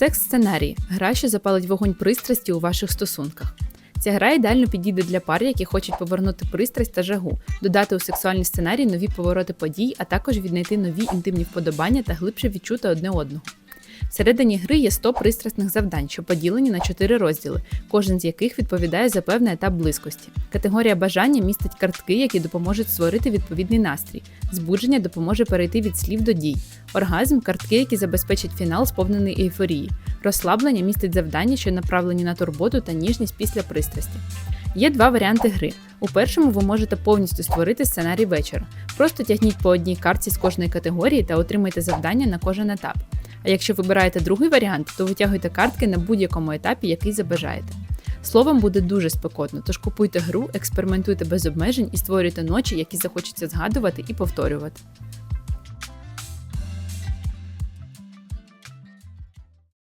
Секс-сценарій гра, що запалить вогонь пристрасті у ваших стосунках. Ця гра ідеально підійде для пар, які хочуть повернути пристрасть та жагу, додати у сексуальний сценарій нові повороти подій, а також віднайти нові інтимні вподобання та глибше відчути одне одного. Всередині гри є 100 пристрасних завдань, що поділені на 4 розділи, кожен з яких відповідає за певний етап близькості. Категорія бажання містить картки, які допоможуть створити відповідний настрій. Збудження допоможе перейти від слів до дій. Оргазм картки, які забезпечать фінал, сповнений ейфорії. Розслаблення містить завдання, що направлені на турботу та ніжність після пристрасті. Є два варіанти гри. У першому ви можете повністю створити сценарій вечора. Просто тягніть по одній картці з кожної категорії та отримайте завдання на кожен етап. А якщо вибираєте другий варіант, то витягуйте картки на будь-якому етапі, який забажаєте. Словом буде дуже спекотно, тож купуйте гру, експериментуйте без обмежень і створюйте ночі, які захочеться згадувати і повторювати.